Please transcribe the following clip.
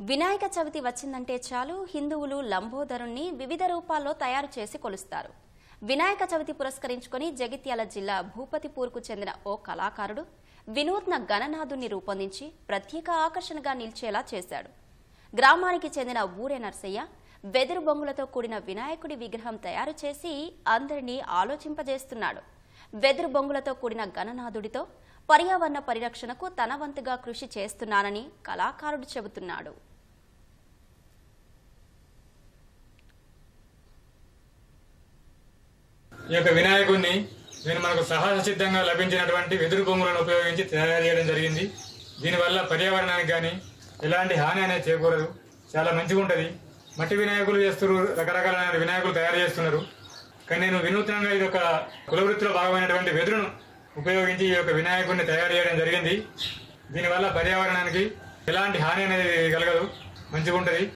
వినాయక చవితి వచ్చిందంటే చాలు హిందువులు లంబోదరుణ్ణి వివిధ రూపాల్లో తయారు చేసి కొలుస్తారు. వినాయక చవితి పురస్కరించుకొని జగిత్యాల జిల్లా భూపతిపూర్కు చెందిన ఓ కళాకారుడు వినూత్న గణనాథుని రూపొందించి ప్రత్యేక ఆకర్షణగా నిలిచేలా చేశాడు. గ్రామానికి చెందిన ఊరే నర్సయ్య వెదురు బొంగులతో కూడిన వినాయకుడి విగ్రహం తయారు చేసి అందరినీ ఆలోచింపజేస్తున్నాడు. వెదురు బొంగులతో కూడిన గణనాథుడితో పర్యావరణ పరిరక్షణకు తన వంతుగా కృషి చేస్తున్నానని కళాకారుడు చెబుతున్నాడు. ఈ యొక్క వినాయకుడిని నేను మనకు సహజ సిద్ధంగా లభించినటువంటి వెదురు బొమ్మలను ఉపయోగించి తయారు చేయడం జరిగింది. దీనివల్ల పర్యావరణానికి కానీ ఎలాంటి హాని అనేది చేకూరదు. చాలా మంచిగా ఉంటుంది. మట్టి వినాయకులు చేస్తున్నారు రకరకాలైన వినాయకులు తయారు చేస్తున్నారు. కానీ నేను వినూత్నంగా ఇది ఒక కులవృత్తిలో భాగమైనటువంటి వెదురును ఉపయోగించి ఈ యొక్క వినాయకుడిని తయారు చేయడం జరిగింది. దీనివల్ల పర్యావరణానికి ఎలాంటి హాని అనేది కలగదు. మంచిగా ఉంటుంది.